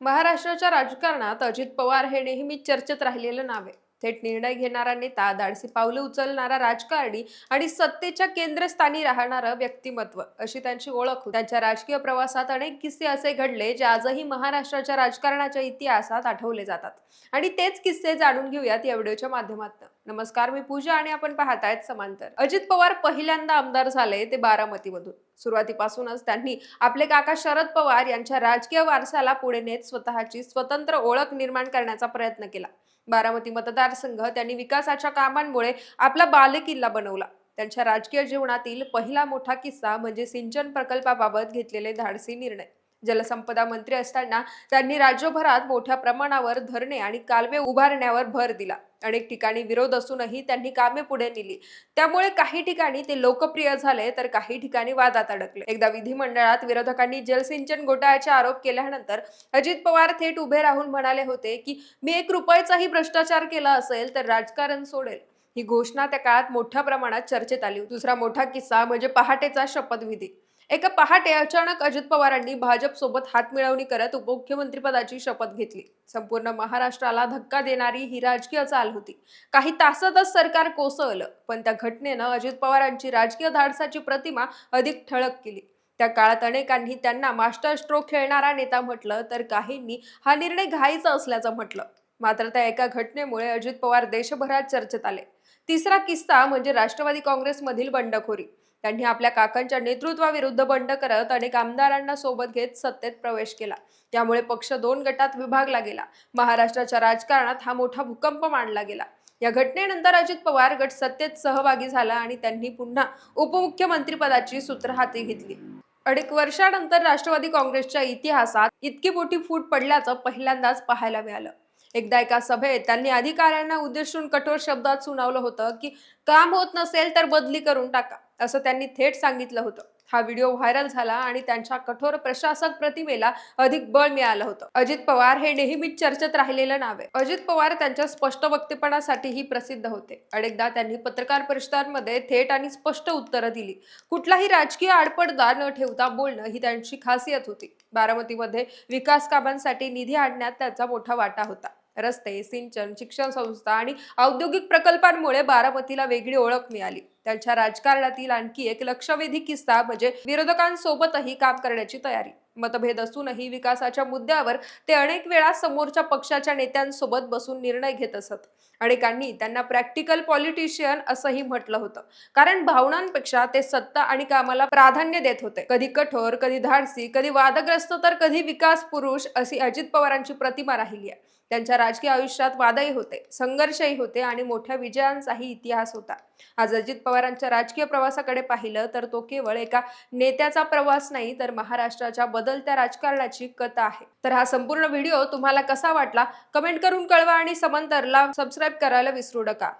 महाराष्ट्राच्या राजकारणात अजित पवार हे नेहमी चर्चेत राहिलेलं नाव आहे. थेट निर्णय घेणारा नेता धाडसी पावलं उचलणारा राजकारणी आणि सत्तेच्या केंद्रस्थानी राहणारं व्यक्तिमत्व अशी त्यांची ओळख त्यांच्या राजकीय प्रवासात अनेक किस्से असे घडले जे आजही महाराष्ट्राच्या राजकारणाच्या इतिहासात आठवले जातात. आणि तेच किस्से जाणून घेऊयात या व्हिडिओच्या माध्यमातून. नमस्कार मी पूजा आणि आपण पाहतायत समांतर. अजित पवार पहिल्यांदा आमदार झाले ते बारामतीमधून. सुरुवातीपासूनच त्यांनी आपले काका शरद पवार यांच्या राजकीय वारसाला पुढे नेत स्वतःची स्वतंत्र ओळख निर्माण करण्याचा प्रयत्न केला. बारामती मतदारसंघ त्यांनी विकासाच्या कामांमुळे आपला बालेकिल्ला बनवला. त्यांच्या राजकीय जीवनातील पहिला मोठा किस्सा म्हणजे सिंचन प्रकल्पाबाबत घेतलेले धाडसी निर्णय. जलसंपदा मंत्री असताना त्यांनी राज्यभरात मोठ्या प्रमाणावर धरणे आणि कालवे उभारण्यावर भर दिला. अनेक ठिकाणी विरोध असूनही त्यांनी कामे पुढे नेली. त्यामुळे काही ठिकाणी ते लोकप्रिय झाले तर काही ठिकाणी वादात अडकले. एकदा विधिमंडळात विरोधकांनी जलसिंचन घोटाळ्याचे आरोप केल्यानंतर अजित पवार थेट उभे राहून म्हणाले होते की मी एक रुपयाचाही भ्रष्टाचार केला असेल तर राजकारण सोडेल. ही घोषणा त्या काळात मोठ्या प्रमाणात चर्चेत आली दुसरा मोठा किस्सा म्हणजे पहाटेचा शपथविधी. एका पहाटे अचानक अजित पवारांनी भाजप सोबत हातमिळवणी करत उपमुख्यमंत्रीपदाची शपथ घेतली. संपूर्ण महाराष्ट्राला धक्का देणारी ही राजकीय चाल होती. काही तासातच सरकार कोसळलं पण त्या घटनेनं अजित पवारांची राजकीय धाडसाची प्रतिमा अधिक ठळक केली. त्या काळात अनेकांनी त्यांना मास्टर स्ट्रोक खेळणारा नेता म्हटलं तर काहींनी हा निर्णय घाईचा असल्याचं म्हटलं. मात्र त्या एका घटनेमुळे अजित पवार देशभरात चर्चेत आले. तिसरा किस्सा म्हणजे राष्ट्रवादी काँग्रेसमधील बंडखोरी. त्यांनी आपल्या काकांच्या नेतृत्वाविरुद्ध बंड करत अनेक आमदारांना सोबत घेत सत्तेत प्रवेश केला. त्यामुळे पक्ष दोन गटात विभागला गेला. महाराष्ट्राच्या राजकारणात हा मोठा भूकंप मांडला गेला. या घटनेनंतर अजित पवार गट सत्तेत सहभागी झाला आणि त्यांनी पुन्हा उपमुख्यमंत्रीपदाची सूत्र हाती घेतली. अडीच वर्षानंतर राष्ट्रवादी काँग्रेसच्या इतिहासात इतकी मोठी फूट पडल्याचं पहिल्यांदाच पाहायला मिळालं. एकदा एका सभेत त्यांनी अधिकाऱ्यांना उद्देशून कठोर शब्दात सुनावलं होतं की काम होत नसेल तर बदली करून टाका. असं त्यांनी थेट सांगितलं होतं. हा व्हिडिओ व्हायरल झाला आणि त्यांच्या कठोर प्रशासक प्रतिमेला अधिक बळ मिळालं होतं. अजित पवार हे नेहमीच चर्चेत राहिलेलं नाव आहे. अजित पवार त्यांच्या स्पष्ट वक्तेपणासाठीही प्रसिद्ध होते. अनेकदा त्यांनी पत्रकार परिषदांमध्ये थेट आणि स्पष्ट उत्तरं दिली. कुठलाही राजकीय आडपडदा न ठेवता बोलणं ही त्यांची खासियत होती. बारामतीमध्ये विकास कामांसाठी निधी आणण्यात त्यांचा मोठा वाटा होता. रस्ते सिंचन शिक्षण संस्था आणि औद्योगिक प्रकल्पांमुळे बारामतीला वेगळी ओळख मिळाली. त्यांच्या राजकारणातील आणखी एक लक्षवेधी किस्सा म्हणजे विरोधकांसोबतही काम करण्याची तयारी. मतभेद असूनही विकासाच्या मुद्द्यावर ते अनेक वेळा समोरच्या पक्षाच्या नेत्यांसोबत बसून निर्णय घेत असत. अनेकांनी त्यांना प्रॅक्टिकल पॉलिटिशियन असंही म्हटलं होतं. कारण भावनांपेक्षा ते सत्ता आणि कामाला प्राधान्य देत होते. कधी कठोर कधी धाडसी कधी वादग्रस्त तर कधी विकास पुरुष अशी अजित पवारांची प्रतिमा राहिली आहे. त्यांच्या राजकीय आयुष्यात वादही होते संघर्षही होते आणि मोठ्या विजयांचाही इतिहास होता. आज अजित पवारांच्या राजकीय प्रवासाकडे पाहिलं तर तो केवळ एका नेत्याचा प्रवास नाही तर महाराष्ट्राच्या बदलत्या राजकारणाची कथा आहे. तर हा संपूर्ण व्हिडिओ तुम्हाला कसा वाटला? कमेंट करून कळवा आणि समंतरला सबस्क्राईब करायला विसरू नका.